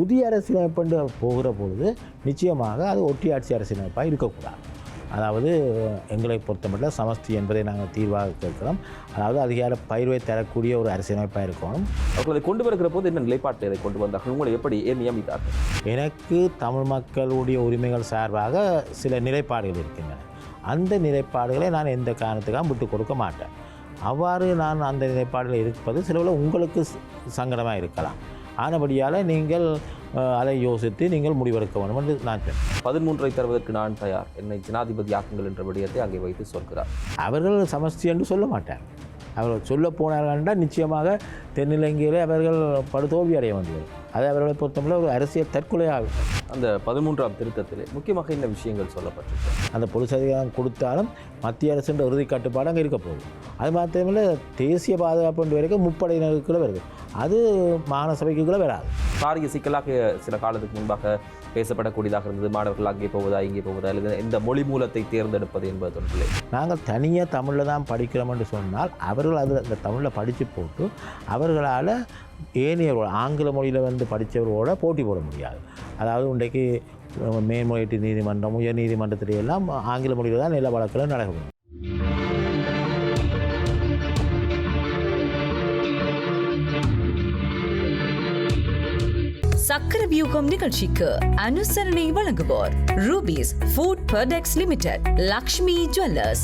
புதிய அரசியலமைப்பு போகிற பொழுது நிச்சயமாக அது ஒட்டியாட்சி அரசியலமைப்பாக இருக்கக்கூடாது. அதாவது எங்களை பொறுத்தமட்டில் சமஸ்தி என்பதை நாங்கள் தீர்வாக கேட்கிறோம். அதாவது அதிகார பயிர்வை தரக்கூடிய ஒரு அரசியலமைப்பாக இருக்கணும். அவர்கள் அதை கொண்டு வருகிற போது என்ன நிலைப்பாட்டை இதை கொண்டு வந்தார்கள்? உங்களை எப்படி ஏன் நியமித்தார்கள்? எனக்கு தமிழ் மக்களுடைய உரிமைகள் சார்பாக சில நிலைப்பாடுகள் இருக்கின்றன. அந்த நிலைப்பாடுகளை நான் எந்த காரணத்துக்காக விட்டு கொடுக்க மாட்டேன். அவ்வாறு நான் அந்த நிலைப்பாடுகள் இருப்பது சிலவில் உங்களுக்கு சங்கடமாக இருக்கலாம். ஆனபடியால் நீங்கள் அதை யோசித்து நீங்கள் முடிவெடுக்க வேண்டும் என்று நான் பதிமூன்றை தருவதற்கு நான் தயார். என்னை ஜனாதிபதி ஆக்குங்கள் என்ற விடயத்தை அங்கே வைத்து சொல்கிறார். அவர்கள் சமஸ்தி என்று சொல்ல மாட்டார். அவர்கள் சொல்ல போனார்கள் என்றால் நிச்சயமாக தென்னிலங்கையிலே அவர்கள் படுதோல்வி அடைய வேண்டியது. அது அவர்களை பொறுத்தவரை ஒரு அரசியல் தற்கொலையாகும் அந்த பதிமூன்றாம் திருத்தத்திலே முக்கியமாக என்ன விஷயங்கள் சொல்லப்பட்டிருக்கு. அந்த பொலிஸ் அதிகாரம் கொடுத்தாலும் மத்திய அரசுன்ற இறுதி கட்டுப்பாடு அங்கே இருக்க போகுது. அது மாத்திரமில்லை தேசிய பாதுகாப்பு வரைக்கும் முப்படையினருக்குள்ள வருது. அது மாகாண சபைக்குள்ளே வராது. பாரிய சிக்கலாக சில காலத்துக்கு முன்பாக பேசப்படக்கூடியதாக இருந்தது. மாணவர்கள் அங்கே போவதா இங்கே போவதா அல்லது இந்த மொழி மூலத்தை தேர்ந்தெடுப்பது என்பது தொடர்பிலே நாங்கள் தனியாக தமிழில் தான் படிக்கிறோம் என்று சொன்னால் அவர்கள் அதில் அந்த தமிழில் படித்து போட்டு அவர்களால் ஏனையவர்கள் ஆங்கில மொழியில் வந்து படித்தவர்களோட போட்டி போட முடியாது. அதாவது இன்றைக்கு மேன்முறையீட்டு நீதிமன்றம் உயர் நீதிமன்றத்திலே எல்லாம் ஆங்கில மொழியில் தான் நில வழக்கில் நடக்கும். சக்கர வியூகம் நிகழ்ச்சிக்கு அனுசரணை வழங்குவோர் Ruby's food products limited Lakshmi jewellers.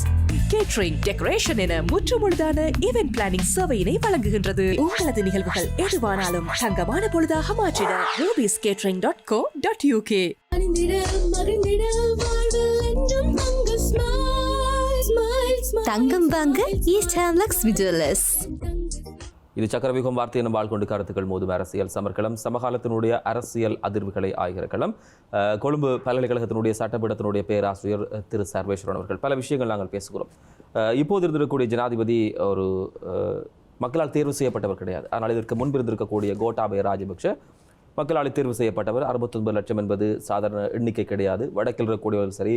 Catering decoration என முற்றுமுழுதான ஈவென்ட் பிளானிங் சேவையினை வழங்குகின்றது. உங்களது நிகழ்வுகள் எதுவானாலும் தங்கமான பொழுதாக மாற்றிட Ruby's catering dot co dot UK தங்கம் வாங்க ஈஸ்ட் ஹேம் லக்ஷ்மி ஜுவல்லர்ஸ் இது சக்கரவியூகம் வார்த்தை எனும் வாழ் கொண்டு கருத்துக்கள் மோதும் அரசியல் சமர்க்களம் சமகாலத்தினுடைய அரசியல் அதிர்வுகளை ஆகிற களம் கொழும்பு பல்கலைக்கழகத்தினுடைய சட்டப்பீடத்தினுடைய பேராசிரியர் திரு சர்வேஸ்வரன் அவர்கள். பல விஷயங்கள் நாங்கள் பேசுகிறோம். இப்போது இருந்திருக்கக்கூடிய ஜனாதிபதி ஒரு மக்களால் தேர்வு செய்யப்பட்டவர் கிடையாது. ஆனால் இதற்கு முன்பு இருந்திருக்கக்கூடிய கோட்டாபய ராஜபக்ஷ மக்களால் தேர்வு செய்யப்பட்டவர். அறுபத்தொன்பது லட்சம் என்பது சாதாரண எண்ணிக்கை கிடையாது. வடக்கில் இருக்கக்கூடியவர்கள் சரி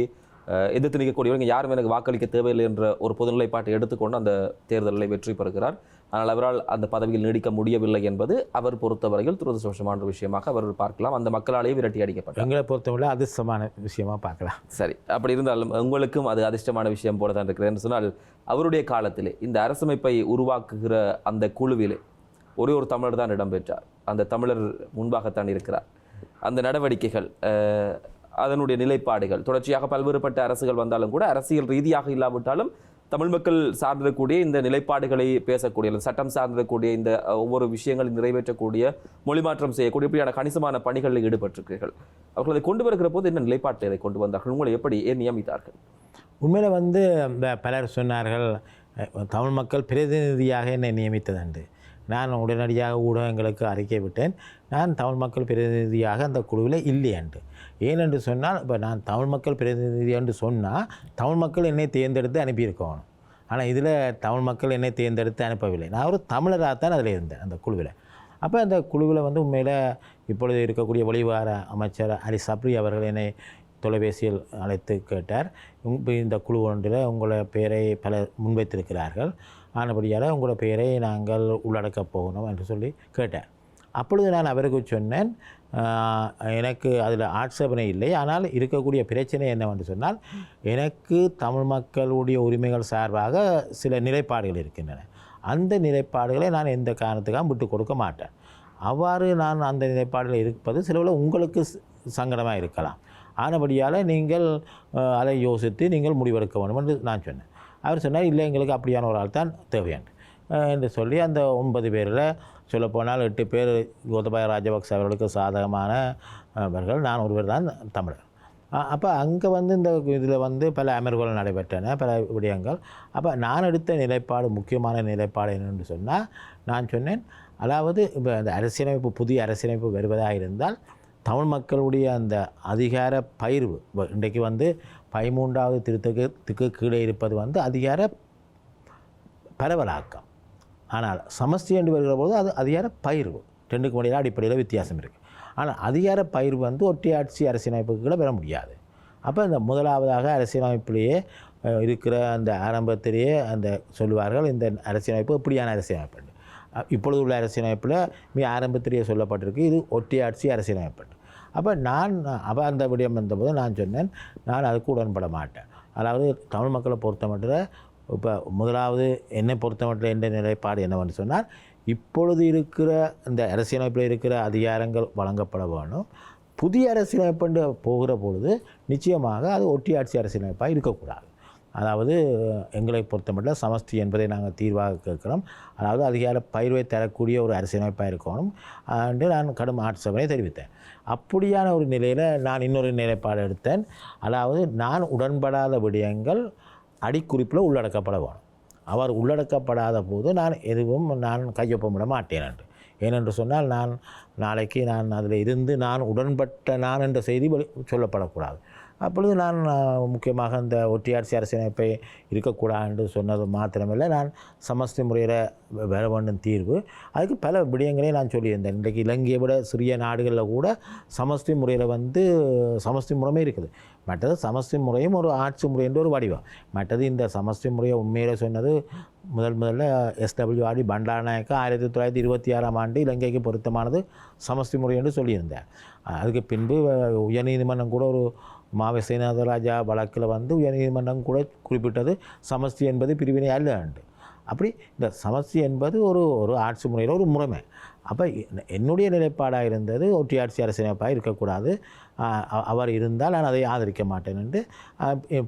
எதிர்த்து நிற்கக்கூடியவர்கள் யாரும் எனக்கு வாக்களிக்க தேவையில்லை என்ற ஒரு பொதுநிலைப்பாட்டை எடுத்துக்கொண்டு அந்த தேர்தலில் வெற்றி பெறுகிறார். ஆனால் அவரால் அந்த பதவியில் நீடிக்க முடியவில்லை என்பது அவர் பொறுத்தவரையில் துரதிருஷ்டமான விஷயமாக அவர் பார்க்கலாம். அந்த மக்களாலேயே விரட்டி அடிக்கப்பட்டார். எங்களை பொறுத்தவரை அதிர்ஷ்டமான விஷயமா பார்க்கலாம். சரி அப்படி இருந்தாலும் உங்களுக்கும் அது அதிர்ஷ்டமான விஷயம் போல தான் இருக்கிறது சொன்னால் அவருடைய காலத்திலே இந்த அரசமைப்பை உருவாக்குகிற அந்த குழுவிலே ஒரே ஒரு தமிழர் தான் இடம்பெற்றார். அந்த தமிழர் முன்பாகத்தான் இருக்கிறார். அந்த நடவடிக்கைகள் அதனுடைய நிலைப்பாடுகள் தொடர்ச்சியாக பல்வேறுபட்ட அரசுகள் வந்தாலும் கூட அரசியல் ரீதியாக இல்லாவிட்டாலும் தமிழ் மக்கள் சார்ந்திருக்கக்கூடிய இந்த நிலைப்பாடுகளை பேசக்கூடிய சட்டம் சார்ந்திருக்கக்கூடிய இந்த ஒவ்வொரு விஷயங்களை நிறைவேற்றக்கூடிய மொழி மாற்றம் செய்யக்கூடிய இப்படியான கணிசமான பணிகளில் ஈடுபட்டிருக்கிறீர்கள். அவர்கள் அதை கொண்டு வருகிற போது என்ன நிலைப்பாட்டை அதை கொண்டு வந்தார்கள்? உங்களை எப்படி ஏன் நியமித்தார்கள்? உண்மையில் வந்து இந்த பலர் சொன்னார்கள் தமிழ் மக்கள் பிரதிநிதியாக என்னை நியமித்ததுண்டு நான் உடனடியாக ஊடகங்களுக்கு அறிக்கை விட்டேன். நான் தமிழ் மக்கள் பிரதிநிதியாக அந்த குழுவில் இல்லையண்டு ஏனென்று சொன்னால் இப்போ நான் தமிழ் மக்கள் பிரதிநிதி என்று சொன்னால் தமிழ் மக்கள் என்னை தேர்ந்தெடுத்து அனுப்பியிருக்கணும் ஆனால் இதில் தமிழ் மக்கள் என்னை தேர்ந்தெடுத்து அனுப்பவில்லை. நான் ஒரு தமிழராக தான் அதில் இருந்தேன் அந்த குழுவில். அப்போ அந்த குழுவில் வந்து உண்மையில் இப்பொழுது இருக்கக்கூடிய வெளிவார அமைச்சர் அலி சப்ரி அவர்கள் என்னை தொலைபேசியில் அழைத்து கேட்டார். இந்த குழு ஒன்றில் உங்களை பெயரை பலர் முன்வைத்திருக்கிறார்கள். ஆனபடியால் உங்களோட பெயரை நாங்கள் உள்ளடக்கப் போகணும் என்று சொல்லி கேட்டார். அப்பொழுது நான் அவருக்கு சொன்னேன் எனக்கு அதில் ஆட்சேபனை இல்லை. ஆனால் இருக்கக்கூடிய பிரச்சனை என்னவென்று சொன்னால் எனக்கு தமிழ் மக்களுடைய உரிமைகள் சார்பாக சில நிலைப்பாடுகள் இருக்கின்றன. அந்த நிலைப்பாடுகளை நான் எந்த காரணத்துக்காக விட்டு கொடுக்க மாட்டேன். அவ்வாறு நான் அந்த நிலைப்பாடில் இருப்பது சிலவில் உங்களுக்கு சங்கடமாக இருக்கலாம். ஆனபடியால் நீங்கள் அதை யோசித்து நீங்கள் முடிவெடுக்க வேண்டும் என்று நான் சொன்னேன். அவர் சொன்னார் இல்லை எங்களுக்கு அப்படியான ஒரு ஆள் தான் தேவையான என்று சொல்லி அந்த ஒன்பது பேரில் சொல்லப்போனால் எட்டு பேர் கோத்தபாய ராஜபக்ச அவர்களுக்கு சாதகமான அவர்கள் நான் ஒருவர் தான் தமிழர். அப்போ அங்கே வந்து இந்த இதில் வந்து பல அமர்வுகள் நடைபெற்றன பல விடயங்கள். அப்போ நான் எடுத்த நிலைப்பாடு முக்கியமான நிலைப்பாடு என்னென்று சொன்னால் நான் சொன்னேன் அதாவது இப்போ அந்த அரசியலமைப்பு புதிய அரசியலமைப்பு வருவதாக இருந்தால் தமிழ் மக்களுடைய அந்த அதிகார பயிர்வு இன்றைக்கு வந்து பதிமூன்றாவது திருத்தத்துக்கு கீழே இருப்பது வந்து அதிகார பரவலாக்கம். ஆனால் சமஸ்தி என்று வருகிற போது அது அதிகார பயிர்வு. ரெண்டுக்கு முடியல அடிப்படையில் வித்தியாசம் இருக்குது ஆனால் அதிகார பயிர்வு வந்து ஒற்றையாட்சி அரசியலமைப்புகளை பெற முடியாது. அப்போ இந்த முதலாவதாக அரசியலமைப்பிலேயே இருக்கிற அந்த ஆரம்பத்திலேயே அந்த சொல்லுவார்கள் இந்த அரசியலமைப்பு இப்படியான அரசியலமைப்பு இப்பொழுது உள்ள அரசியலமைப்பில் மிக ஆரம்பத்திலேயே சொல்லப்பட்டிருக்கு இது ஒற்றையாட்சி அரசியலமைப்பு அப்போ நான் அப்போ அந்த விடயம் வந்தபோது நான் சொன்னேன் நான் அதுக்கு உடன்பட மாட்டேன். அதாவது தமிழ் மக்களை பொறுத்த மட்டும் இப்போ முதலாவது என்னை பொறுத்தமட்டில் என்ற நிலைப்பாடு என்னவென்று சொன்னால் இப்பொழுது இருக்கிற இந்த அரசியலமைப்பில் இருக்கிற அதிகாரங்கள் வழங்கப்பட வேணும் புதிய அரசியலமைப்புண்டு போகிற பொழுது நிச்சயமாக அது ஒட்டியாட்சி அரசியலமைப்பாக இருக்கக்கூடாது. அதாவது எங்களை பொறுத்தமட்டில் சமஸ்தி என்பதை நாங்கள் தீர்வாக கேட்கிறோம். அதாவது அதிகார பயிர்வை தரக்கூடிய ஒரு அரசியலமைப்பாக இருக்கணும் என்று நான் கடும் ஆட்சேபனை தெரிவித்தேன். அப்படியான ஒரு நிலையில் நான் இன்னொரு நிலைப்பாடு எடுத்தேன். அதாவது நான் உடன்படாத விடயங்கள் அடிக்குறிப்பில் உள்ளடக்கப்பட வேணும் அவர் உள்ளடக்கப்படாத போது நான் எதுவும் நான் கையொப்பமிட மாட்டேன் என்று. ஏனென்று சொன்னால் நான் நாளைக்கு நான் அதில் இருந்து நான் உடன்பட்ட நான் என்ற செய்தி சொல்லப்படக்கூடாது. அப்பொழுது நான் முக்கியமாக இந்த ஒட்டியாட்சி அரசியலமைப்பை இருக்கக்கூடாது என்று சொன்னது மாத்திரமில்லை. நான் சமஸ்தி முறையில் வேற வேண்டும் தீர்வு. அதுக்கு பல விடயங்களையும் நான் சொல்லியிருந்தேன். இன்றைக்கு இலங்கையை விட சிறிய நாடுகளில் கூட சமஸ்தி முறையில் வந்து சமஸ்தி முறைமே இருக்குது. மற்றது சமஸ்தி முறையும் ஒரு ஆட்சி முறை என்ற ஒரு வடிவம். மற்றது இந்த சமஸ்தி முறையை உண்மையிலே சொன்னது முதல் முதல்ல எஸ்டபிள்யூஆர்டி பண்டாரநாயக்கா ஆயிரத்தி தொள்ளாயிரத்தி இருபத்தி ஆறாம் ஆண்டு இலங்கைக்கு பொருத்தமானது சமஸ்தி முறை என்று சொல்லியிருந்தேன். அதுக்கு பின்பு உயர்நீதிமன்றம் கூட ஒரு மாவை சேனாதராஜா வழக்கில் வந்து உயர்நீதிமன்றம் கூட குறிப்பிட்டது சமஸ்தி என்பது பிரிவினை அல்ல அப்படி இந்த சமஸ்தி என்பது ஒரு ஒரு ஆட்சி முறையில் ஒரு முறைமை. அப்போ என்னுடைய நிலைப்பாடாக இருந்தது ஒற்றையாட்சி அரசியலமைப்பாக இருக்கக்கூடாது. அவர் இருந்தால் நான் அதை ஆதரிக்க மாட்டேன் என்று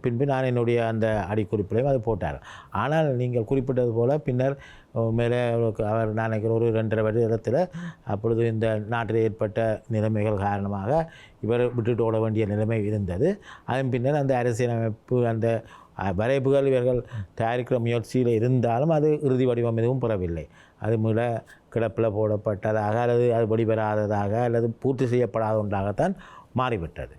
பின்பு நான் என்னுடைய அந்த அடிக்குறிப்பிலையும் அது போட்டார். ஆனால் நீங்கள் குறிப்பிட்டது போல் பின்னர் மேலே அவர் நான் நினைக்கிற ஒரு ரெண்டரை வருடத்தில் அப்பொழுது இந்த நாட்டில் ஏற்பட்ட நிலைமைகள் காரணமாக இவர் விட்டுட்டு ஓட வேண்டிய நிலைமை இருந்தது. அதன் பின்னர் அந்த அரசியலமைப்பு அந்த வரைபுகள் இவர்கள் தயாரிக்கிற முயற்சியில் இருந்தாலும் அது இறுதி வடிவம் எதுவும் பெறவில்லை. அது மூல கிடப்பில் போடப்பட்டதாக அல்லது அது வெளிவராததாக அல்லது பூர்த்தி செய்யப்படாத ஒன்றாகத்தான் மாறிவிட்டது.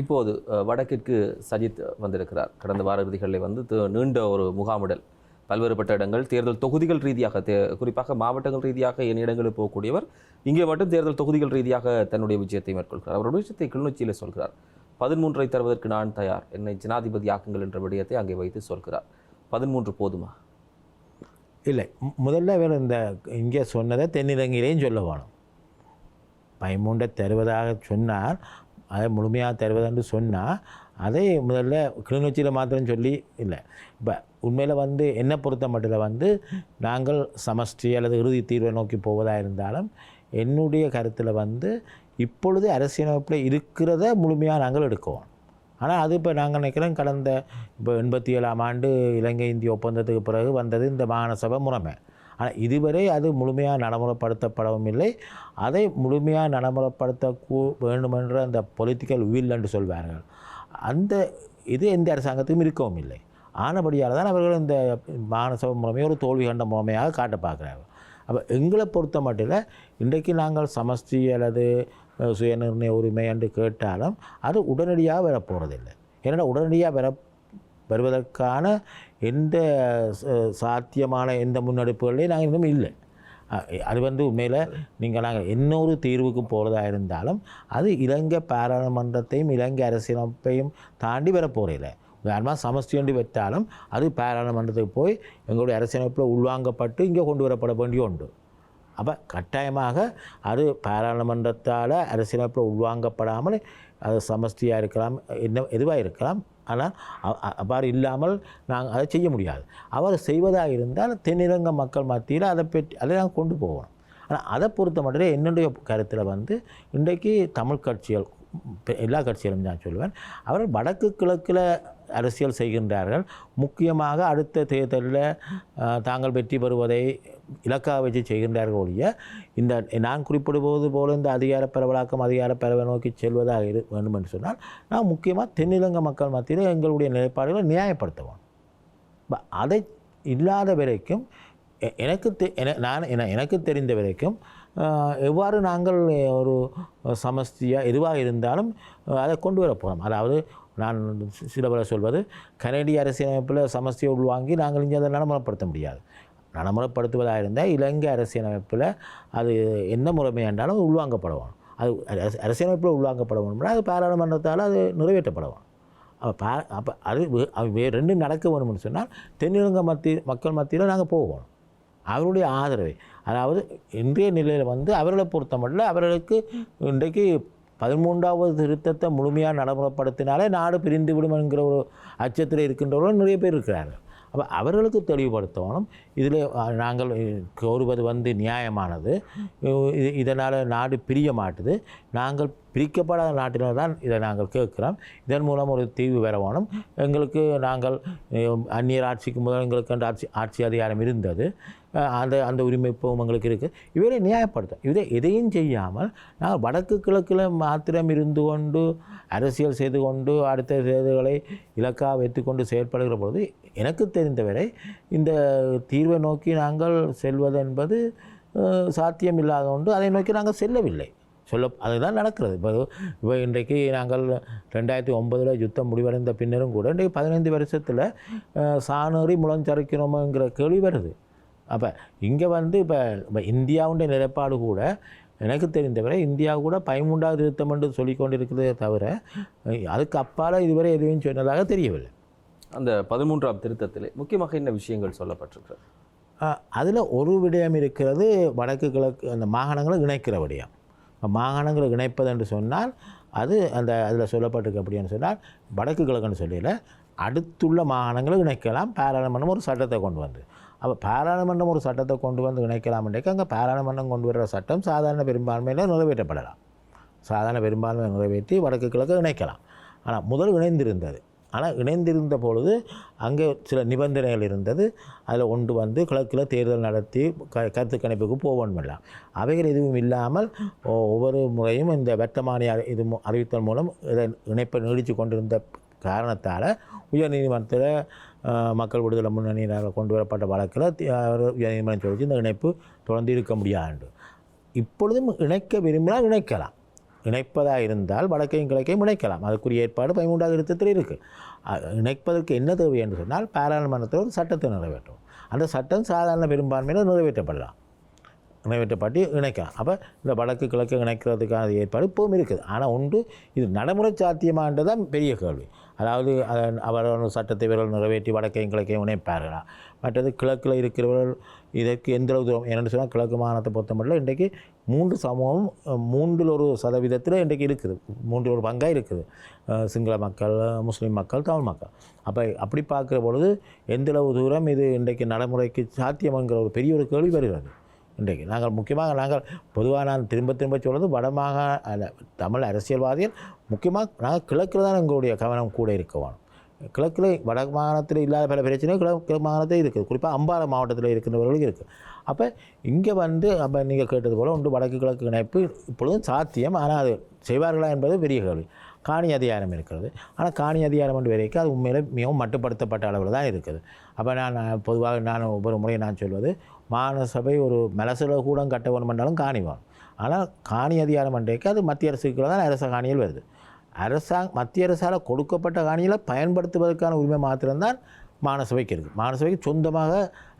இப்போது வடக்கிற்கு சஜித் வந்திருக்கிறார். கடந்த வார இறுதிகளில் வந்து நீண்ட ஒரு முகாமிடல். பல்வேறுபட்ட இடங்கள் தேர்தல் தொகுதிகள் ரீதியாக தே குறிப்பாக மாவட்டங்கள் ரீதியாக என் இடங்களுக்கு போகக்கூடியவர் இங்கே மட்டும் தேர்தல் தொகுதிகள் ரீதியாக தன்னுடைய விஜயத்தை மேற்கொள்கிறார். அவருடைய விஷயத்தை கிளிநொச்சியில் சொல்கிறார். பதிமூன்றை தருவதற்கு நான் தயார். என்னை ஜனாதிபதி ஆக்குங்கள் என்ற விடயத்தை அங்கே வைத்து சொல்கிறார். பதிமூன்று போதுமா? இல்லை. முதல்ல இவர் இந்த இங்கே சொன்னதை தென்னிலங்கையிலையும் சொல்ல வேணும். பயமூண்டை தருவதாக சொன்னார். அதை முழுமையாக தருவதென்று சொன்னால் அதை முதல்ல கிளிநொச்சியில் மாத்திரம் சொல்லி இல்லை. இப்போ உண்மையில் வந்து என்னை பொறுத்த மட்டும் வந்து நாங்கள் சமஷ்டி அல்லது இறுதி தீர்வை நோக்கி போவதாக இருந்தாலும் என்னுடைய கருத்தில் வந்து இப்பொழுது அரசியலமைப்பில் இருக்கிறத முழுமையாக நாங்கள் எடுக்குவோம். ஆனால் அது இப்போ நாங்கள் நினைக்கிறோம் கடந்த இப்போ எண்பத்தி ஏழாம் ஆண்டு இலங்கை இந்திய ஒப்பந்தத்துக்கு பிறகு வந்தது இந்த மாகாண சபை முறைமை. ஆனால் இதுவரை அது முழுமையாக நடைமுறைப்படுத்தப்படவும் இல்லை. அதை முழுமையாக நடைமுறைப்படுத்த கூ- வேண்டுமென்ற அந்த பொலிட்டிக்கல் வில் என்று சொல்வார்கள். அந்த இது எந்த அரசாங்கத்துக்கும் இருக்கவும் இல்லை. ஆனபடியால் தான் அவர்கள் இந்த மாணவ சபை முறைமையை ஒரு தோல்வி கண்ட முறைமையாக காட்ட பார்க்குறார்கள் அப்போ எங்களை பொறுத்த மட்டும் இன்றைக்கு நாங்கள் சமஷ்டி அல்லது சுயநிர்ணய உரிமை என்று கேட்டாலும் அது உடனடியாக வரப்போகிறதில்லை ஏன்னா உடனடியாக வர வருவதற்கான எந்த சாத்தியமான எந்த முன்னெடுப்புகளையும் நாங்கள் இன்னும் இல்லை. அது வந்து உண்மையில் நீங்கள் நாங்கள் இன்னொரு தீர்வுக்கு போகிறதா இருந்தாலும் அது இலங்கை பாராளுமன்றத்தையும் இலங்கை அரசியலமைப்பையும் தாண்டி வரப்போகிறதில்லை உதாரணமாக சமஸ்தி ஒன்று வைத்தாலும் அது பாராளுமன்றத்துக்கு போய் எங்களுடைய அரசியலமைப்பில் உள்வாங்கப்பட்டு இங்கே கொண்டு வரப்பட வேண்டிய உண்டு அப்போ கட்டாயமாக அது பாராளுமன்றத்தால் அரசியலமைப்பில் உள்வாங்கப்படாமல் அது சமஸ்தியாக இருக்கலாம் என்ன எதுவாக இருக்கலாம் ஆனால் அவ்வாறு இல்லாமல் நாங்கள் அதை செய்ய முடியாது. அவர் செய்வதாக இருந்தால் தென்னிலங்க மக்கள் மத்தியில் அதை பெற்று அதை நாங்கள் கொண்டு போகணும். ஆனால் அதை பொறுத்த மட்டும் என்னுடைய கருத்தில் வந்து இன்றைக்கு தமிழ் கட்சிகள் எல்லா கட்சிகளும் நான் சொல்லுவேன் அவர்கள் வடக்கு கிழக்கில் அரசியல் செய்கின்றார்கள். முக்கியமாக அடுத்த தேர்தலில் தாங்கள் வெற்றி பெறுவதை இலக்காக வச்சு செய்கின்றார்கள் ஒழிய இந்த நான் குறிப்பிடுவது போல இந்த அதிகார பரவலாக்கம் அதிகார பரவ நோக்கி செல்வதாக இரு வேண்டும் என்று சொன்னால் நான் முக்கியமாக தென்னிலங்க மக்கள் மத்தியில் எங்களுடைய நிலைப்பாடுகளை நியாயப்படுத்துவோம். அதை இல்லாத வரைக்கும் எனக்கு தெ என- நான் என- எனக்கு தெரிந்த வரைக்கும் எவ்வாறு நாங்கள் ஒரு சமஸ்தியாக எதுவாக இருந்தாலும் அதை கொண்டு வர போகிறோம் அதாவது நான் சில பல சொல்வது கனடிய அரசியலமைப்பில் சமஸ்தியை உள்வாங்கி நாங்கள் இங்கே அதை நடைமுறைப்படுத்த முடியாது. நடைமுறைப்படுத்துவதாக இருந்தால் இலங்கை அரசியலமைப்பில் அது என்ன முறைமை என்றாலும் உள்வாங்கப்படணும் அது அரசியலமைப்பில் உள்வாங்கப்பட வேணும்னா அது பாராளுமன்றத்தால் அது நிறைவேற்றப்படணும் அப்போ பா அப்போ அது வே- அது வே ரெண்டும் நடக்க வேணும்னு சொன்னால் தென்னிலங்கை மத்திய மக்கள் மத்தியில் நாங்கள் போகணும் அவருடைய ஆதரவை. அதாவது இன்றைய நிலையில் வந்து அவர்களை பொறுத்த மட்டும் அவர்களுக்கு இன்றைக்கு பதிமூன்றாவது திருத்தத்தை முழுமையாக நடைமுறைப்படுத்தினாலே நாடு பிரிந்து விடும் என்கிற ஒரு அச்சத்தில் இருக்கின்றவர்கள் நிறைய பேர் இருக்கிறார்கள். அப்போ அவர்களுக்கு தெளிவுபடுத்தணும். இதில் நாங்கள் கோருவது வந்து நியாயமானது. இது இதனால் நாடு பிரிய மாட்டுது. நாங்கள் பிரிக்கப்படாத நாட்டினர் தான் இதை நாங்கள் கேட்குறோம். இதன் மூலம் ஒரு தீர்வு பெற வேணும் எங்களுக்கு நாங்கள் அந்நியர் ஆட்சிக்கு முதல் எங்களுக்கு அந்த ஆட்சி ஆட்சி அதிகாரம் இருந்தது. அந்த அந்த உரிமை இப்போவும் எங்களுக்கு இருக்குது இவரை நியாயப்படுத்தும். இதை எதையும் செய்யாமல் நாங்கள் வடக்கு கிழக்கில் மாத்திரம் இருந்து கொண்டு அரசியல் செய்து கொண்டு அடுத்த தேர்தல்களை இலக்காக வைத்துக்கொண்டு செயற்படுகிற பொழுது எனக்கு தெரிந்தவரை இந்த தீர்வை நோக்கி நாங்கள் செல்வது என்பது சாத்தியமில்லாத ஒன்று அதை நோக்கி நாங்கள் செல்லவில்லை. சொல்ல அதுதான் நடக்கிறது. இப்போ இப்போ இன்றைக்கு நாங்கள் ரெண்டாயிரத்தி ஒன்பதில் யுத்தம் முடிவடைந்த பின்னரும் கூட இன்றைக்கு பதினைந்து வருஷத்தில் சாணறி முளஞ்சரைக்கிறோமோங்கிற கேள்வி வருது. அப்போ இங்கே வந்து இப்போ இப்போ இந்தியாவுடைய நிலைப்பாடு கூட எனக்கு தெரிந்தவரை இந்தியா கூட பதிமூன்றாவது திருத்தம் என்று சொல்லிக்கொண்டிருக்கிறதே தவிர அதுக்கு அப்பால் இதுவரை எதுவும் சொன்னதாக தெரியவில்லை. அந்த பதிமூன்றாம் திருத்தத்திலே முக்கியமாக என்ன விஷயங்கள் சொல்லப்பட்டிருக்கிறது? அதில் ஒரு விடயம் இருக்கிறது வடக்கு கிழக்கு அந்த மாகாணங்களை இணைக்கிற விடயம். மாகாணங்களை இணைப்பது என்று சொன்னால் அது அந்த அதில் சொல்லப்பட்டிருக்கு அப்படின்னு சொன்னால் வடக்கு கிழக்குன்னு சொல்லல அடுத்துள்ள மாகாணங்களை இணைக்கலாம் பாராளுமன்றம் ஒரு சட்டத்தை கொண்டு வந்து. அப்போ பாராளுமன்றம் ஒரு சட்டத்தை கொண்டு வந்து இணைக்கலாம் அங்கே பாராளுமன்றம் கொண்டு வர்ற சட்டம் சாதாரண பெரும்பான்மையில் நிறைவேற்றப்படலாம். சாதாரண பெரும்பான்மையை நிறைவேற்றி வடக்கு கிழக்கு இணைக்கலாம். ஆனால் முதல் இணைந்திருந்தது ஆனால் இணைந்திருந்த பொழுது அங்கே சில நிபந்தனைகள் இருந்தது. அதில் ஒன்று வந்து கிழக்கில் தேர்தல் நடத்தி க கருத்து கணிப்புக்கு போகணுமில்லாம் அவைகள் எதுவும் இல்லாமல் ஒவ்வொரு முறையும் இந்த வெட்டமானி அறி- இது மு- அறிவித்தல் மூலம் இதை இணைப்பை நீடித்து கொண்டிருந்த காரணத்தால் உயர்நீதிமன்றத்தில் மக்கள் விடுதலை முன்னணியினால் கொண்டு வரப்பட்ட வழக்கில் உயர்நீதிமன்றம் சொல்லிச்சு இந்த இணைப்பு தொடர்ந்து இருக்க முடியாது. இப்பொழுதும் இணைக்க விரும்பினால் இணைக்கலாம். இணைப்பதாக இருந்தால் வடக்கையும் கிழக்கையும் இணைக்கலாம். அதுக்குரிய ஏற்பாடு பதிமூன்றாவது திருத்தத்தில் இருக்குது இணைப்பதற்கு என்ன தேவை என்று சொன்னால் பாராளுமன்றத்தில் ஒரு சட்டத்தை நிறைவேற்றும் அந்த சட்டம் சாதாரண பெரும்பான்மையில் நிறைவேற்றப்படலாம். நிறைவேற்றப்பட்டு இணைக்கலாம். அப்போ இந்த வடக்கு கிழக்கு இணைக்கிறதுக்கான ஏற்பாடு இப்போவும் இருக்குது. ஆனால் ஒன்று இது நடைமுறை சாத்தியமானது தான் பெரிய கேள்வி. அதாவது அவர் சட்டத்தை இவர்கள் நிறைவேற்றி வடக்கையும் கிழக்கையும் இணைப்பார்களா? மற்றது கிழக்கில் இருக்கிறவர்கள் இதற்கு எந்த அளவு தூரம்? என்னென்னு சொன்னால் கிழக்கு மாகாணத்தை பொறுத்த மட்டும் இன்றைக்கு மூன்று சமூகம் மூன்றில் ஒரு சதவீதத்தில் இன்றைக்கு இருக்குது. மூன்றில் ஒரு பங்காக இருக்குது சிங்கள மக்கள் முஸ்லீம் மக்கள் தமிழ் மக்கள். அப்போ அப்படி பார்க்குற பொழுது எந்தளவு தூரம் இது இன்றைக்கு நடைமுறைக்கு சாத்தியம்ங்கிற ஒரு பெரிய ஒரு கேள்வி வருகிறது. இன்றைக்கு நாங்கள் முக்கியமாக நாங்கள் பொதுவாக நான் திரும்ப திரும்ப சொல்வது வடமாக அல்ல தமிழ் அரசியல்வாதிகள் முக்கியமாக நாங்கள் கிழக்கில் தான் எங்களுடைய கவனம் கூட இருக்க வேணும் கிழக்கில் வட மாகாணத்தில் இல்லாத பல பிரச்சனைகள் கிழக்கு மாகாணத்தில் இருக்குது. குறிப்பாக அம்பாறை மாவட்டத்தில் இருக்கின்றவர்களுக்கு இருக்குது அப்போ இங்கே வந்து அப்போ நீங்கள் கேட்டது போல் ஒன்று வடக்கு கிழக்கு இணைப்பு இப்பொழுதும் சாத்தியம். ஆனால் அது செய்வார்களா என்பது பெரிய கேள்வி. காணி அதிகாரம் இருக்கிறது. ஆனால் காணி அதிகாரம் என்று வரைக்கும் அது உண்மையில் மிகவும் மட்டுப்படுத்தப்பட்ட அளவில் தான் இருக்குது. அப்போ நான் பொதுவாக நான் ஒவ்வொரு முறையும் நான் சொல்வது மாநசபை ஒரு மலசில கூட கட்ட வேணும் என்றாலும் காணி வேணும். ஆனால் காணி அதிகாரம் என்றைக்கு அது மத்திய அரசுக்குள்ள தான் அரச காணியில் வருது. அரசாங்க மத்திய அரசால் கொடுக்கப்பட்ட காணிகளை பயன்படுத்துவதற்கான உரிமை மாத்திரம்தான் மாநசபைக்கு இருக்குது மாநசபைக்கு சொந்தமாக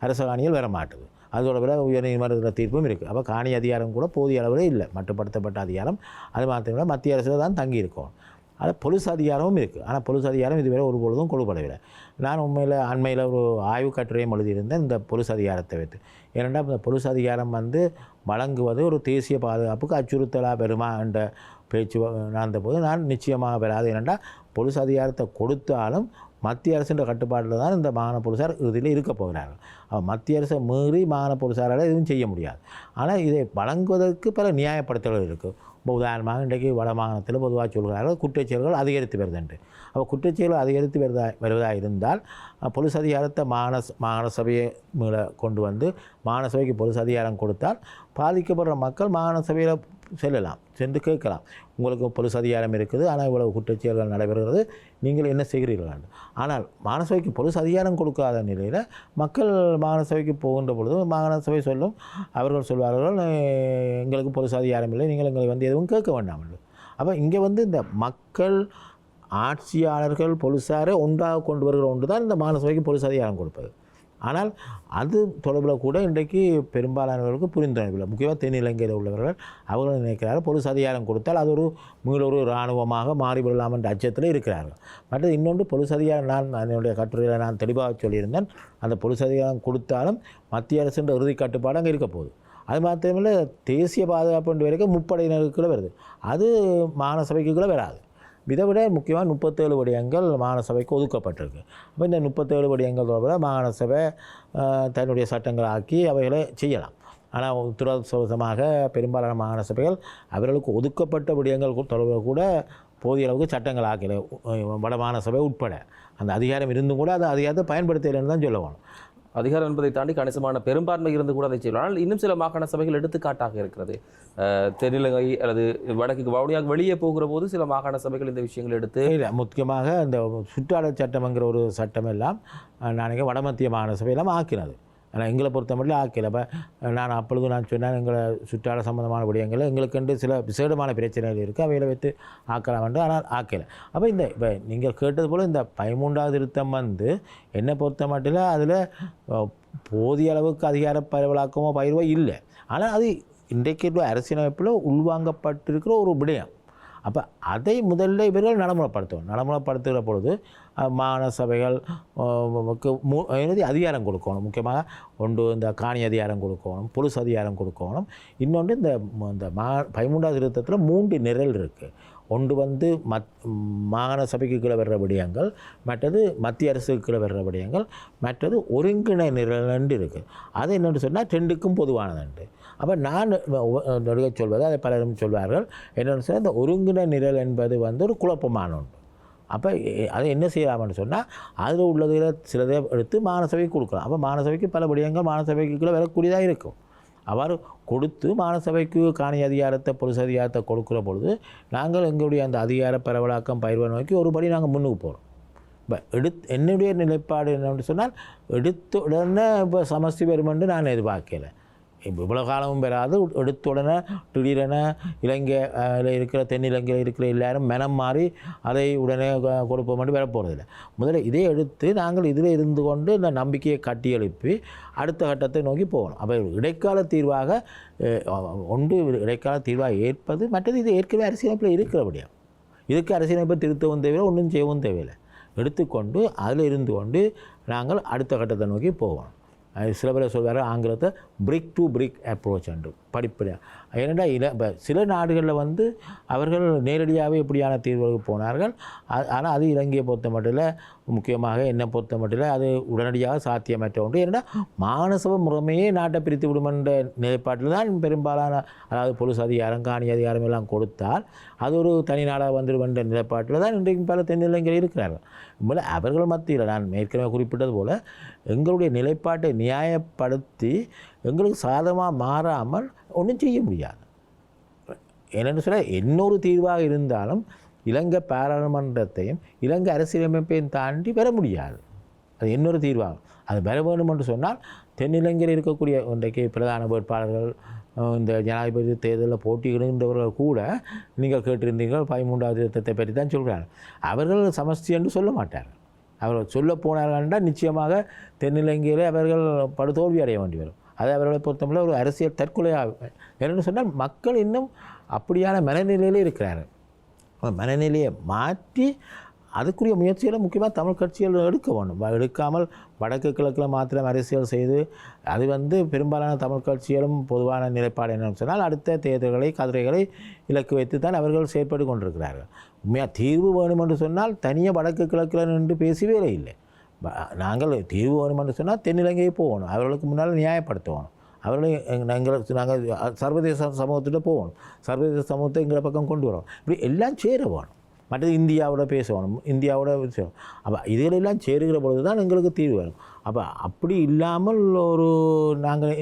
அரச காணிகள் வர மாட்டுது அதோட விட உயர்நீதிமன்றத்தில் தீர்ப்பும் இருக்குது அப்போ காணி அதிகாரம் கூட போதிய அளவில் இல்லை. மட்டுப்படுத்தப்பட்ட அதிகாரம். அது மாத்திரமில்லை மத்திய அரசில் தான் தங்கியிருக்கோம். இருக்கும் அது பொலிஸ் அதிகாரமும் இருக்குது ஆனால் பொலிஸ் அதிகாரம் இதுவரை ஒரு பொழுதும் கொடுப்படவில்லை. நான் உண்மையில் அண்மையில் ஒரு ஆய்வு கட்டுரையும் எழுதியிருந்தேன். இந்த பொலிஸ் அதிகாரத்தை வைத்து. ஏனென்றால் இந்த பொலிஸ் அதிகாரம் வந்து வழங்குவது ஒரு தேசிய பாதுகாப்புக்கு அச்சுறுத்தலாக பெறுமா என்ற பேச்சு நடந்த போது நான் நிச்சயமாக பெறாது. ஏனென்றால் பொலிஸ் அதிகாரத்தை கொடுத்தாலும் மத்திய அரசின்ற கட்டுப்பாட்டில் தான் இந்த மாகாண போலீஸார் இதில் இருக்க போகிறார்கள். அப்ப மத்திய அரசை மீறி மாகாண போலீஸாரால் எதுவும் செய்ய முடியாது. ஆனால் இதை வழங்குவதற்கு பல நியாயப்படுத்தல்கள் இருக்குது இப்போ உதாரணமாக இன்றைக்கு வட மாகாணத்தில் பொதுவாக சொல்கிறார்கள் குற்றச்செயல்கள் அதிகரித்து வருதுன்ட்டு அப்போ குற்றச்செயல்கள் அதிகரித்து வருதா வருவதாக இருந்தால் போலீஸ் அதிகாரத்தை மாகாண மாகாண சபையை மேலே கொண்டு வந்து மாகாண சபைக்கு போலீஸ் அதிகாரம் கொடுத்தால் பாதிக்கப்படுற மக்கள் மாகாண சபையில் செல்லலாம் சென்று கேட்கலாம். உங்களுக்கு போலீஸ் அதிகாரம் இருக்குது ஆனால் இவ்வளவு குற்றச்செயல்கள் நடைபெறுகிறது நீங்கள் என்ன செய்கிறீர்கள் ஆனால் மானசபைக்கு சபைக்கு அதிகாரம் கொடுக்காத நிலையில் மக்கள் மானசபைக்கு போகின்ற பொழுது மாகாண சபை சொல்லும் அவர்கள் சொல்வார்கள் எங்களுக்கு போலீஸ் அதிகாரம் இல்லை நீங்கள் எங்களை வந்து எதுவும் கேட்க வேண்டாம் அப்போ இங்கே வந்து இந்த மக்கள் ஆட்சியாளர்கள் போலீஸாரை ஒன்றாக கொண்டு வருகிற ஒன்று தான் இந்த மாகாண சபைக்கு போலீஸ் அதிகாரம் கொடுப்பது. ஆனால் அது தொடர்பில் கூட இன்றைக்கு பெரும்பாலானவர்களுக்கு புரிந்துணர்வில்லை முக்கியமாக தென்னிலங்கையில் உள்ளவர்கள் அவர்கள் நினைக்கிறார்கள் பொலிஸ் அதிகாரம் கொடுத்தால் அது ஒரு மீளொரு இராணுவமாக மாறிவிடலாம் என்ற அச்சத்தில் இருக்கிறார்கள். மற்றது இன்னொன்று பொலிஸ் அதிகாரம் நான் என்னுடைய கட்டுரையில் நான் தெளிவாக சொல்லியிருந்தேன். அந்த பொது அதிகாரம் கொடுத்தாலும் மத்திய அரசின் இறுதி கட்டுப்பாடு அங்கே இருக்க போகுது. அது மாத்திரமில்லை தேசிய பாதுகாப்புன்ற வரைக்கும் முப்படையினருக்குள்ளே வருது. அது மாகாண சபைக்குள்ளே வராது. இதை விட முக்கியமாக முப்பத்தேழு வடியங்கள் மாகாண சபைக்கு ஒதுக்கப்பட்டிருக்கு. அப்போ இந்த முப்பத்தேழு வடியங்கள் தொடர்பில் மாகாண சபை தன்னுடைய சட்டங்களை ஆக்கி அவைகளை செய்யலாம். ஆனால் துரதிருஷ்டவசமாக பெரும்பாலான மாகாண சபைகள் அவர்களுக்கு ஒதுக்கப்பட்ட விடயங்கள் தொடர்பில் கூட போதிய அளவுக்கு சட்டங்கள் ஆக்கலை. வட மாகாண சபை உட்பட. அந்த அதிகாரம் இருந்தும் கூட அந்த அதிகாரத்தை பயன்படுத்தலைன்னு தான் சொல்லுவோம் அதிகாரம் என்பதை தாண்டி கணிசமான பெரும்பான்மை இருந்து கூட அதை செய்யலாம். ஆனால் இன்னும் சில மாகாண சபைகள் எடுத்துக்காட்டாக இருக்கிறது. தென்னிலங்கை அல்லது வடக்கு வவுனியாக வெளியே போகிற போது சில மாகாண சபைகள் இந்த விஷயங்களை எடுத்து இல்லை முக்கியமாக இந்த சுற்றாடல் சட்டம்ங்கிற ஒரு சட்டம் எல்லாம் நான் வடமத்திய மாகாண சபையெல்லாம் ஆக்கினது. ஆனால் எங்களை பொறுத்த மட்டும் ஆக்கல. அப்போ நான் அப்பொழுது நான் சொன்னேன் எங்களை சுற்றால சம்மந்தமான விடயங்கள் எங்களுக்கென்று சில விசேடமான பிரச்சனைகள் இருக்குது அவைகளை வைத்து ஆக்கலாம் என்று ஆனால் ஆக்கலை. அப்போ இந்த இப்போ நீங்கள் கேட்டது போல் இந்த பதிமூன்றாவது திருத்தம் வந்து என்னை பொறுத்த மட்டும் அதில் போதிய அளவுக்கு அதிகார பரவலாக்கமோ பயிர்வோ இல்லை. ஆனால் அது இன்றைக்கு அரசியலமைப்பில் உள்வாங்கப்பட்டிருக்கிற ஒரு விடயம். அப்போ அதை முதல்ல இவர்கள் நடைமுறைப்படுத்தணும் நடைமுறைப்படுத்துகிற பொழுது மாகாண சபைகள் என்னது அதிகாரம் கொடுக்கணும். முக்கியமாக ஒன்று இந்த காணி அதிகாரம் கொடுக்கணும் பொலிஸ் அதிகாரம் கொடுக்கணும். இன்னொன்று இந்த இந்த மா பதிமூன்றாவது திருத்தத்தில் மூன்று நிரல் இருக்குது ஒன்று வந்து மத் மாகாண சபைக்கு கீழே வர்ற விடயங்கள் மற்றது மத்திய அரசுக்கு கீழே வர்ற விடயங்கள் மற்றது ஒருங்கிணை நிரல் இருக்குது அது என்னென்னு சொன்னால் ரெண்டுக்கும் பொதுவானதுண்டு அப்போ நான் நடுகை சொல்வது அதை பலரும் சொல்வார்கள். என்னென்னு சொன்னால் இந்த ஒருங்கிண நிரல் என்பது வந்து ஒரு குழப்பமான ஒன்று. அப்போ அதை என்ன செய்யலாம்னு சொன்னால் அதில் உள்ளதில் சிலதை எடுத்து மானசபைக்கு கொடுக்கலாம். அப்போ மானசபைக்கு பல விடயங்கள் மானசபைக்குள்ளே வரக்கூடியதாக இருக்கும். அவ்வாறு கொடுத்து மானசபைக்கு காணி அதிகாரத்தை பொலிசு அதிகாரத்தை கொடுக்குற பொழுது நாங்கள் எங்களுடைய அந்த அதிகார பரவலாக்கம் பயிர்வை நோக்கி ஒருபடி நாங்கள் முன்னுக்கு போகிறோம் இப்போ எடுத் என்னுடைய நிலைப்பாடு என்னென்னு சொன்னால் எடுத்த உடனே இப்போ சமஸ்தி பெறுமென்று நான் எதிர்பார்க்கலை. இவ்வளோ காலமும் பெறாது. எடுத்த உடனே திடீரென இலங்கையில் இருக்கிற தென்னிலங்கையில் இருக்கிற எல்லாரும் மனம் மாறி அதை உடனே கொடுப்போம் என்று போகிறதில்ல முதல்ல இதை எடுத்து நாங்கள் இதில் இருந்து கொண்டு இந்த நம்பிக்கையை கட்டி எழுப்பி அடுத்த கட்டத்தை நோக்கி போகணும். அப்போ இடைக்கால தீர்வாக ஒன்று இடைக்கால தீர்வாக ஏற்பது மற்றது இது ஏற்கனவே அரசியலமைப்பில் இருக்கிறபடியாக இதுக்கு அரசியலமைப்பை திருத்தவும் தேவையில்லை ஒன்றும் செய்யவும் தேவையில்லை. எடுத்துக்கொண்டு அதில் இருந்து கொண்டு நாங்கள் அடுத்த கட்டத்தை நோக்கி போவோம் சில பேர் சொல்வார் ஆங்கிலத்தை பிரிக் டு பிரிக் அப்ரோச் என்று படிப்படியாக ஏனென்றா இல இப்போ சில நாடுகளில் வந்து அவர்கள் நேரடியாகவே இப்படியான தீர்வுகளுக்கு போனார்கள். ஆனால் அது இலங்கையை பொறுத்த மட்டும் முக்கியமாக என்னை பொறுத்த மட்டும் அது உடனடியாக சாத்தியமற்ற ஒன்று. ஏன்னா மானசவ முறைமையே நாட்டை பிரித்து விடும் என்ற நிலைப்பாட்டில் தான் பெரும்பாலான அதாவது பொலிஸ் அதிகாரம் காணி அதிகாரம் எல்லாம் கொடுத்தால் அது ஒரு தனி நாடாக வந்துடும் என்ற நிலைப்பாட்டில் தான் இன்றைக்கு பல தென்னிலங்கையில் இருக்கிறார்கள். போல அவர்கள் மத்தியில் நான் ஏற்கனவே குறிப்பிட்டது போல் எங்களுடைய நிலைப்பாட்டை நியாயப்படுத்தி எங்களுக்கு சாதகமாக மாறாமல் ஒன்றும் செய்ய முடியாது. ஏனென்று சொல்ல இன்னொரு தீர்வாக இருந்தாலும் இலங்கை பாராளுமன்றத்தையும் இலங்கை அரசியலமைப்பையும் தாண்டி பெற முடியாது. அது இன்னொரு தீர்வாகும். அது பெற வேண்டும் என்று சொன்னால் தென்னிலங்கையில் இருக்கக்கூடிய இன்றைக்கு பிரதான வேட்பாளர்கள் இந்த ஜனாதிபதி தேர்தலில் போட்டியிடுகின்றவர்கள் கூட நீங்கள் கேட்டிருந்தீர்கள் பதிமூன்றாவது திட்டத்தை பற்றி தான் சொல்கிறாங்க அவர்கள் சமஸ்தி என்று சொல்ல மாட்டார்கள். அவர்கள் சொல்ல போனார்கள் என்றால் நிச்சயமாக தென்னிலங்கையில் அவர்கள் படுதோல்வி அடைய வேண்டி வரும். அது அவர்களை பொறுத்தவரை ஒரு அரசியல் தற்கொலையாக என்னென்னு சொன்னால் மக்கள் இன்னும் அப்படியான மனநிலையிலே இருக்கிறார்கள். அந்த மனநிலையை மாற்றி அதுக்குரிய முயற்சிகளை முக்கியமாக தமிழ் கட்சிகள் எடுக்க வேண்டும். எடுக்காமல் வடக்கு கிழக்கில் மாத்திரம் அரசியல் செய்து அது வந்து பெரும்பாலான தமிழ் கட்சிகளும் பொதுவான நிலைப்பாடு என்னன்னு சொன்னால் அடுத்த தேர்தல்களை கதிரைகளை இலக்கு வைத்து தான் அவர்கள் செயற்பட்டு கொண்டிருக்கிறார்கள். உண்மையாக தீர்வு வேணும் என்று சொன்னால் தனியாக வடக்கு கிழக்கில் நின்று பேசவே இல்லை. நாங்கள் தீர்வு வேணுமென்று சொன்னால் தென்னிலங்கையை போகணும். அவர்களுக்கு முன்னால் நியாயப்படுத்துவோம் அவர்களை நாங்கள் நாங்கள் சர்வதேச சமூகத்திட்ட போகணும். சர்வதேச சமூகத்தை எங்களை பக்கம் கொண்டு வரோம் இப்படி எல்லாம் சேர வேணும். மற்றது இந்தியாவோட பேசணும் இந்தியாவோட பேசணும் அப்போ இதுகளெல்லாம் சேருகிற பொழுது தான் எங்களுக்கு தீர்வு வேணும் அப்போ அப்படி இல்லாமல் ஒரு நாங்கள்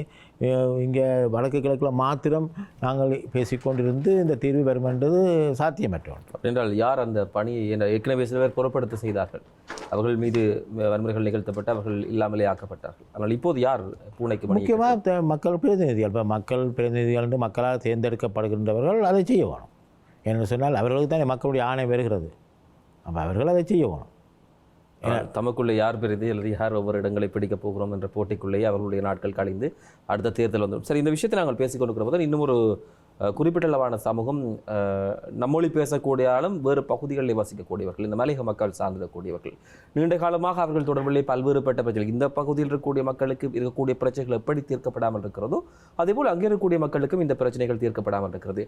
இங்கே வடக்கு கிழக்கில் மாத்திரம் நாங்கள் பேசிக்கொண்டிருந்து இந்த தீர்வு வரும் என்பது சாத்தியமற்ற ஒன்று. அப்படின்றால் யார் அந்த பணியை என்ற ஏற்கனவே சில பேர் புறப்படுத்த செய்தார்கள். அவர்கள் மீது வன்முறைகள் நிகழ்த்தப்பட்டு அவர்கள் இல்லாமலே ஆக்கப்பட்டார்கள். ஆனால் இப்போது யார் பூனைக்கு முக்கியமாக மக்கள் பிரதிநிதிகள். இப்போ மக்கள் பிரதிநிதிகள் என்று மக்களால் தேர்ந்தெடுக்கப்படுகின்றவர்கள் அதை செய்ய வேணும். என்று சொன்னால் அவர்களுக்கு தானே மக்களுடைய ஆணை வருகிறது. அப்போ அவர்கள் அதை செய்ய வேணும். தமக்குள்ளே யார் பெரிது அல்லது யார் ஒவ்வொரு இடங்களை பிடிக்கப் போகிறோம் என்ற போட்டிக்குள்ளேயே அவர்களுடைய நாட்கள் கழிந்து அடுத்த தேர்தல் வந்துடும். சரி இந்த விஷயத்தை நாங்கள் பேசிக்கொண்டிருக்கிற போது இன்னும் ஒரு குறிப்பிட்டளவான சமூகம் நம்மொழி பேசக்கூடிய ஆளும் வேறு பகுதிகளில் வசிக்கக்கூடியவர்கள் இந்த மலையக மக்கள் சார்ந்திருக்கக்கூடியவர்கள். நீண்ட காலமாக அவர்கள் தொடர்பிலே பல்வேறுபட்ட பிரச்சனைகள் இந்த பகுதியில் இருக்கக்கூடிய மக்களுக்கு இருக்கக்கூடிய பிரச்சனைகள் எப்படி தீர்க்கப்படாமல் இருக்கிறதோ அதேபோல் அங்கே இருக்கக்கூடிய மக்களுக்கும் இந்த பிரச்சனைகள் தீர்க்கப்படாமல் இருக்கிறது.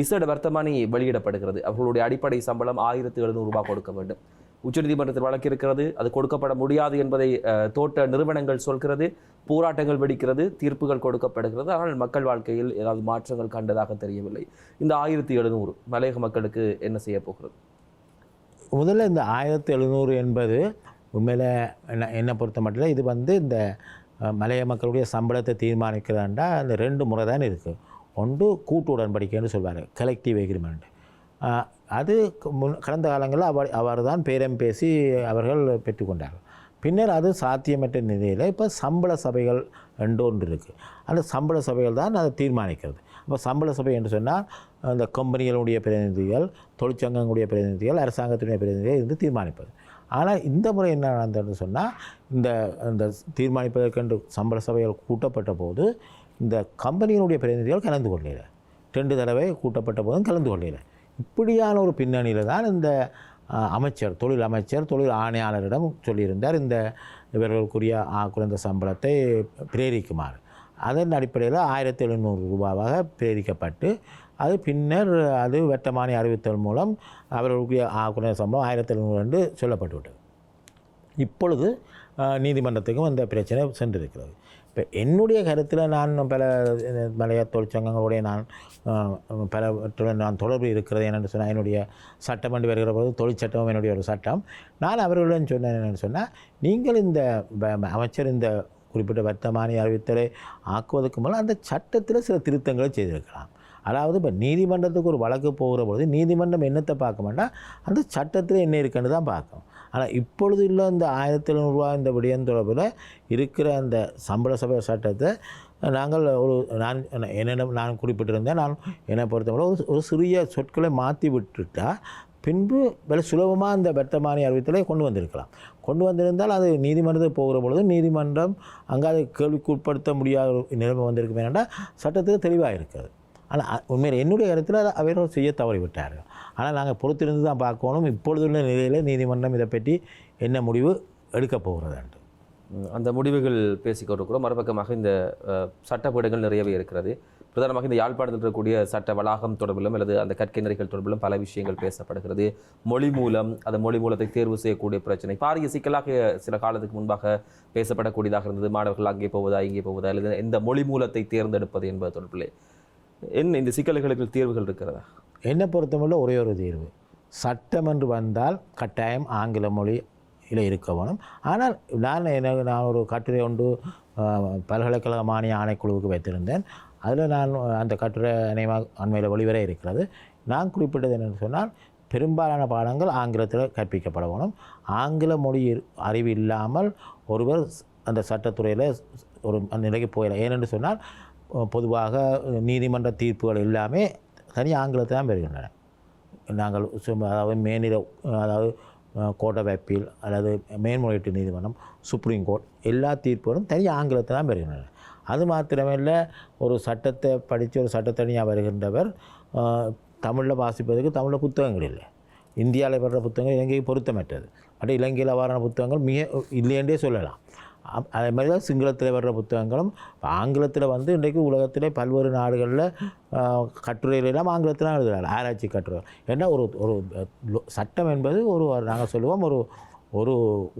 விசேட வர்த்தமானி வெளியிடப்படுகிறது. அவர்களுடைய அடிப்படை சம்பளம் ஆயிரத்து எழுநூறு ரூபாய் கொடுக்க வேண்டும். உச்சநீதிமன்றத்தில் வழக்கு இருக்கிறது அது கொடுக்கப்பட முடியாது என்பதை தோட்ட நிறுவனங்கள் சொல்கிறது. போராட்டங்கள் வெடிக்கிறது தீர்ப்புகள் கொடுக்கப்படுகிறது. ஆனால் மக்கள் வாழ்க்கையில் ஏதாவது மாற்றங்கள் கண்டதாக தெரியவில்லை. இந்த ஆயிரத்தி எழுநூறு மலையக மக்களுக்கு என்ன செய்ய போகிறது? முதல்ல இந்த ஆயிரத்தி எழுநூறு என்பது உண்மையில் என்ன என்னை பொறுத்த மட்டும் இது வந்து இந்த மலைய மக்களுடைய சம்பளத்தை தீர்மானிக்கிறாண்டா? அந்த ரெண்டு முறை தான் இருக்குது ஒன்று கூட்டு உடன்படிக்கைன்னு சொல்வார். கலெக்டிவ் எக்ரிமெண்ட் அது முன் கடந்த காலங்களில் அவர் அவர் தான் பேரம் பேசி அவர்கள் பெற்றுக்கொண்டார்கள். பின்னர் அது சாத்தியமற்ற நிலையில் இப்போ சம்பள சபைகள் ரெண்டு ஒன்று இருக்குது அந்த சம்பள சபைகள் தான் அதை தீர்மானிக்கிறது. அப்போ சம்பள சபை என்று சொன்னால் அந்த கம்பெனிகளுடைய பிரதிநிதிகள் தொழிற்சங்கங்களுடைய பிரதிநிதிகள் அரசாங்கத்தினுடைய பிரதிநிதிகள் இருந்து தீர்மானிப்பது. ஆனால் இந்த முறை என்ன நடந்ததுன்னு சொன்னால் இந்த இந்த தீர்மானிப்பதற்கென்று சம்பள சபைகள் கூட்டப்பட்ட போது இந்த கம்பெனியினுடைய பிரதிநிதிகள் கலந்து கொள்ளல. ரெண்டு தடவை கூட்டப்பட்ட போதும் கலந்து கொள்ளல. இப்படியான ஒரு பின்னணியில் தான் இந்த அமைச்சர் தொழில் அமைச்சர் தொழில் ஆணையாளரிடம் சொல்லியிருந்தார். இந்த இவர்களுக்குரிய குறைந்த சம்பளத்தை பிரேரிக்குமாறு. அதன் அடிப்படையில் ஆயிரத்தி எழுநூறு ரூபாவாக பிரேரிக்கப்பட்டு அது பின்னர் அது வெட்டமானி அறிவித்தல் மூலம் அவர்களுக்குரிய குறைந்த சம்பளம் ஆயிரத்தி எழுநூறு என்று சொல்லப்பட்டுவிட்டது. இப்பொழுது நீதிமன்றத்துக்கும் அந்த பிரச்சனை சென்றிருக்கிறது. இப்போ என்னுடைய கருத்தில் நான் பல மலைய தொழிற்சங்கங்களுடைய நான் பலவற்றுடன் நான் தொடர்பு இருக்கிறது என்னென்னு சொன்னால் என்னுடைய சட்டம் என்று வருகிற போது தொழிற்சட்டம் என்னுடைய ஒரு சட்டம். நான் அவர்களுடன் சொன்னேன் என்னென்னு சொன்னால் நீங்கள் இந்த ப- அமைச்சர் இந்த குறிப்பிட்ட வர்த்தமானி அறிவித்தலை ஆக்குவதற்கு முன்னால் அந்த சட்டத்தில் சில திருத்தங்களை செய்திருக்கலாம். அதாவது இப்போ நீதிமன்றத்துக்கு ஒரு வழக்கு போகிற பொழுது நீதிமன்றம் என்னத்தை பார்க்க மாட்டால் அந்த சட்டத்தில் என்ன இருக்குன்னு தான் பார்க்கும். ஆனால் இப்பொழுது இல்லை இந்த ஆயிரத்தி எழுநூறுவா இந்த விடயம் தொடர்பில் இருக்கிற அந்த சம்பள சபை சட்டத்தை நாங்கள் ஒரு நான் என்னிடம் நான் குறிப்பிட்டிருந்தேன். நான் என்னை பொறுத்தவரை ஒரு ஒரு சிறிய சொற்களை மாற்றி விட்டுட்டால் பின்பு வெலை சுலபமாக அந்த வர்த்தமானி அறிவித்தலை கொண்டு வந்திருக்கலாம். கொண்டு வந்திருந்தால் அது நீதிமன்றத்துக்கு போகிற பொழுது நீதிமன்றம் அங்கே அதை கேள்விக்கு உட்படுத்த முடியாத ஒரு நிலைமை வந்திருக்கு ஏன்னா சட்டத்துக்கு தெளிவாக இருக்கிறது. ஆனால் உண்மையில் என்னுடைய இடத்துல அதை அவர்கள் செய்ய தவறிவிட்டார்கள். ஆனால் நாங்கள் பொறுத்திருந்து தான் பார்க்கணும். இப்பொழுதுள்ள நிலையில் நீதிமன்றம் இதை பற்றி என்ன முடிவு எடுக்கப் போகிறதாண்டு அந்த முடிவுகள் பேசிக்கொண்டிருக்கிறோம். மறுபக்கமாக இந்த சட்டப்பீடங்கள் நிறையவே இருக்கிறது. பிரதானமாக இந்த யாழ்ப்பாணத்தில் இருக்கக்கூடிய சட்ட வளாகம் தொடர்பிலும் அல்லது அந்த கற்கை நெறிகள் தொடர்பிலும் பல விஷயங்கள் பேசப்படுகிறது. மொழி மூலம் அந்த மொழி மூலத்தை தேர்வு செய்யக்கூடிய பிரச்சனை. பாரிய சிக்கலாக சில காலத்துக்கு முன்பாக பேசப்படக்கூடியதாக இருந்தது. மாணவர்கள் அங்கே போவதா இங்கே போவதா அல்லது எந்த மொழி மூலத்தை தேர்ந்தெடுப்பது என்பது தொடர்பிலே என்ன இந்த சிக்கல்களுக்கு தீர்வுகள் இருக்கிறதா? என்னை பொறுத்தமல்ல ஒரே ஒரு தீர்வு. சட்டம் என்று வந்தால் கட்டாயம் ஆங்கில மொழியில் இருக்க வேணும். ஆனால் நான் எனக்கு நான் ஒரு கட்டுரை ஒன்று பல்கலைக்கழக மானிய ஆணைக்குழுவுக்கு வைத்திருந்தேன். அதில் நான் அந்த கட்டுரை அநேகமாக அண்மையில் வெளிவர இருக்கிறது. நான் குறிப்பிட்டது என்னென்னு சொன்னால் பெரும்பாலான பாடங்கள் ஆங்கிலத்தில் கற்பிக்கப்பட வேணும். ஆங்கில மொழி அறிவு இல்லாமல் ஒருவர் அந்த சட்டத்துறையில் ஒரு அந்த நிலைக்கு போயிடலாம் ஏனென்று சொன்னால் பொதுவாக நீதிமன்ற தீர்ப்புகள் எல்லாமே தனி ஆங்கிலத்தில் தான் பெறுகின்றன. நாங்கள் சும்மா அதாவது மேநில அதாவது கோர்ட் வைப்பில் அல்லது மேன்முறையீட்டு நீதிமன்றம் சுப்ரீம் கோர்ட் எல்லா தீர்ப்புகளும் தனி ஆங்கிலத்தை தான் பெறுகின்றன. அது மாத்திரமில்லை ஒரு சட்டத்தை படித்து ஒரு சட்டத்தனியாக வருகின்றவர் தமிழில் வாசிப்பதற்கு தமிழில் புத்தகங்கள் இல்லை. இந்தியாவில் வர்ற புத்தகங்கள் இலங்கைக்கு பொருத்தமற்றது. பட் இலங்கையில் வர புத்தகங்கள் மிக இல்லையென்றே சொல்லலாம். அதே மாதிரி தான் சிங்களத்தில் வர்ற புத்தகங்களும் ஆங்கிலத்தில் வந்து இன்றைக்கு உலகத்திலே பல்வேறு நாடுகளில் கட்டுரைகள் எல்லாம் ஆங்கிலத்தில் எழுதுகிறார் ஆராய்ச்சி கட்டுரை ஏன்னா ஒரு ஒரு சட்டம் என்பது ஒரு நாங்கள் சொல்லுவோம் ஒரு ஒரு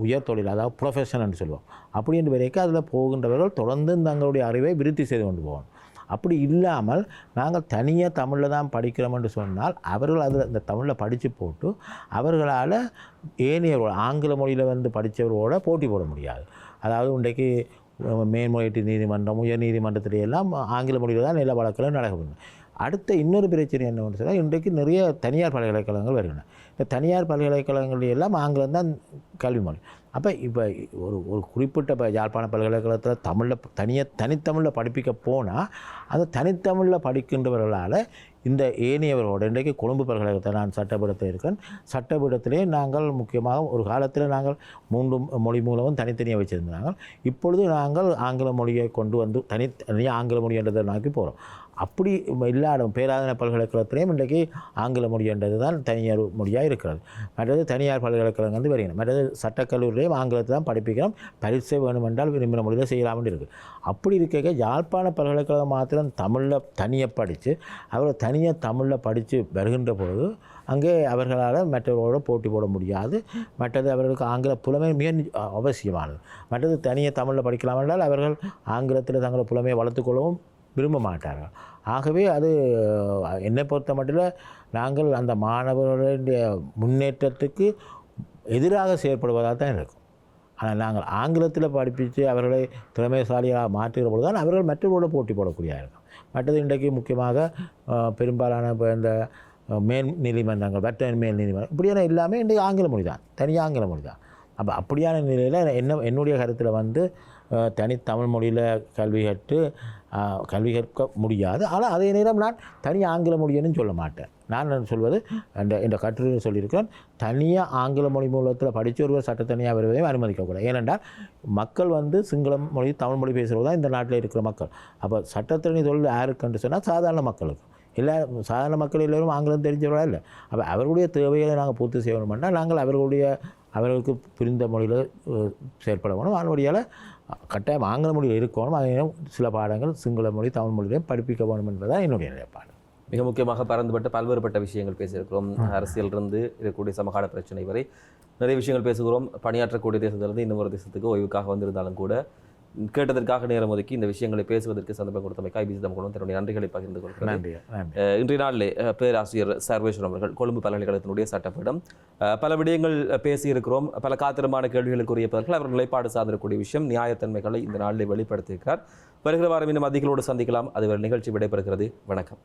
உயர் தொழில் அதாவது ப்ரொஃபஷன் சொல்லுவோம். அப்படி என்று வரைக்கும் அதில் போகின்றவர்கள் தொடர்ந்து தங்களுடைய அறிவை விருத்தி செய்து கொண்டு போகணும். அப்படி இல்லாமல் நாங்கள் தனியாக தமிழில் தான் படிக்கிறோம் என்று சொன்னால் அவர்கள் அதில் இந்த தமிழில் படித்து போட்டு அவர்களால் ஏனையவரோட ஆங்கில மொழியில் வந்து படித்தவர்களோட போட்டி போட முடியாது. அதாவது இன்றைக்கு அஹ், மேன்முறையீட்டு நீதிமன்றம் உயர் நீதிமன்றத்தில் எல்லாம் ஆங்கில மொழியில் தான் நில வழக்கில் நடக்கப்படும் அடுத்த இன்னொரு பிரச்சனை என்னவென்று சொன்னால் இன்றைக்கு நிறைய தனியார் பல்கலைக்கழகங்கள் வருகின்றன. இந்த தனியார் பல்கலைக்கழகங்கள் எல்லாம் ஆங்கிலம் தான் கல்வி மொழி. அப்போ இப்போ ஒரு ஒரு குறிப்பிட்ட இப்போ யாழ்ப்பாண பல்கலைக்கழகத்தில் தமிழில் தனியாக தனித்தமிழில் படிப்பிக்க போனால் அந்த தனித்தமிழில் படிக்கின்றவர்களால் இந்த ஏனையவர்களோடு இன்றைக்கு கொழும்பு பல்கலைக்கழகத்தை நான் சட்டப்பீடத்தில் இருக்கேன். சட்டப்பீடத்திலே நாங்கள் முக்கியமாக ஒரு காலத்தில் நாங்கள் மூன்று மொழி மூலமும் தனித்தனியாக வச்சுருந்தாங்க இப்பொழுது நாங்கள் ஆங்கில மொழியை கொண்டு வந்து தனி தனியாக ஆங்கில மொழி என்றதை நோக்கி போகிறோம் அப்படி இல்லாத பேராதன பல்கலைக்கழகத்திலையும் இன்றைக்கு ஆங்கில மொழின்றது தான் தனியார் மொழியாக இருக்கிறது. மற்றது தனியார் பல்கலைக்கழகம் வந்து வருகிறது. மற்றது சட்டக்கல்லூரிலையும் ஆங்கிலத்தை தான் படிப்பிக்கிறோம். பரீட்சை வேணுமென்றால் விரும்பின மொழியில் செய்யலாம்னு இருக்குது அப்படி இருக்க யாழ்ப்பாண பல்கலைக்கழகம் மாத்திரம் தமிழில் தனியாக படித்து அவர் தனியாக தமிழில் படித்து வருகின்ற பொழுது அங்கே அவர்களால் மற்றவர்களோட போட்டி போட முடியாது. மற்றது அவர்களுக்கு ஆங்கில புலமை மிக அவசியமானது. மற்றது தனியாக தமிழில் படிக்கலாம் என்றால் அவர்கள் ஆங்கிலத்தில் தங்களை புலமையை வளர்த்துக்கொள்ளவும் விரும்ப மாட்டார்கள் ஆகவே அது என்னை பொறுத்த மட்டும் நாங்கள் அந்த மாணவர்களுடைய முன்னேற்றத்துக்கு எதிராக செயற்படுவதாக தான் இருக்கும். ஆனால் நாங்கள் ஆங்கிலத்தில் படிப்பித்து அவர்களை திறமைசாலியாக மாற்றுகிற பொழுது தான் அவர்கள் மற்றவர்களோட போட்டி போடக்கூடிய இருக்கும் மற்றது இன்றைக்கு முக்கியமாக பெரும்பாலான இப்போ இந்த மேல் நீதிமன்றங்கள் வட்ட மேல் நீதிமன்றம் இப்படியான எல்லாமே இன்றைக்கு ஆங்கில மொழி தான் தனி ஆங்கில மொழி தான். அப்போ அப்படியான நிலையில் என்ன என்னுடைய கருத்தில் வந்து தனி தமிழ் மொழியில் கல்வி கற்று கல்வி கற்க முடியாது. ஆனால் அதே நேரம் நான் தனி ஆங்கில மொழின்னு சொல்ல மாட்டேன். நான் சொல்வது? அந்த இந்த கட்டுரையில் சொல்லியிருக்கிறேன் தனியாக ஆங்கில மொழி மூலத்தில் படித்த ஒருவர் சட்டத்தனியாக வருவதையும் அனுமதிக்கக்கூடாது. ஏனென்றால் மக்கள் வந்து சிங்களம் மொழி தமிழ் மொழி பேசுகிறது தான் இந்த நாட்டில் இருக்கிற மக்கள். அப்போ சட்டத்தனி தொழில் யாருக்குன்னு சொன்னால் சாதாரண மக்களுக்கு. எல்லா சாதாரண மக்கள் எல்லோரும் ஆங்கிலம் தெரிஞ்சவர்களா இல்லை? அப்போ அவர்களுடைய தேவைகளை நாங்கள் பூர்த்தி செய்யணும்னா நாங்கள் அவர்களுடைய அவர்களுக்கு புரிந்த மொழியில் செயற்பட வேணும். அதனுடைய கட்டாயம் ஆங்கில மொழியில் இருக்கணும். அதே சில பாடங்கள் சிங்கள மொழி தமிழ் மொழியிலையும் படிப்பிக்க வேணும் என்பதுதான் என்னுடைய நிலைப்பாடு. மிக முக்கியமாக பறந்துபட்ட பல்வேறுபட்ட விஷயங்கள் பேசியிருக்கிறோம். அரசியலிருந்து இருக்கக்கூடிய சமகால பிரச்சனை வரை நிறைய விஷயங்கள் பேசுகிறோம். பணியாற்றக்கூடிய தேசத்திலிருந்து இன்னும் ஒரு தேசத்துக்கு ஓய்வுக்காக வந்திருந்தாலும் கூட கேட்டதற்காக நேரம் ஒதுக்கி இந்த விஷயங்களை பேசுவதற்கு சந்தர்ப்பம் கொடுத்தமைக்கு ஐபிசி தமிழ் தன்னுடைய நன்றிகளை பகிர்ந்து கொள்கிறேன். இன்றைய நாளிலே பேராசிரியர் சர்வேஸ்வரன் அவர்கள் கொழும்பு பல்கலைக்கழகத்தினுடைய சட்டப்பீடம் பல விடயங்கள் பேசியிருக்கிறோம். பல காத்திரமான கேள்விகளுக்குரிய பதில்கள் அவர் நிலைப்பாடு சார்ந்திருக்கக்கூடிய விஷயம் நியாயத்தன்மைகளை இந்த நாளிலே வெளிப்படுத்தியிருக்கிறார். வருகிற வாரம் இன்னும் அதிகளோடு சந்திக்கலாம். அதுவரை நிகழ்ச்சி விடைபெறுகிறது. வணக்கம்.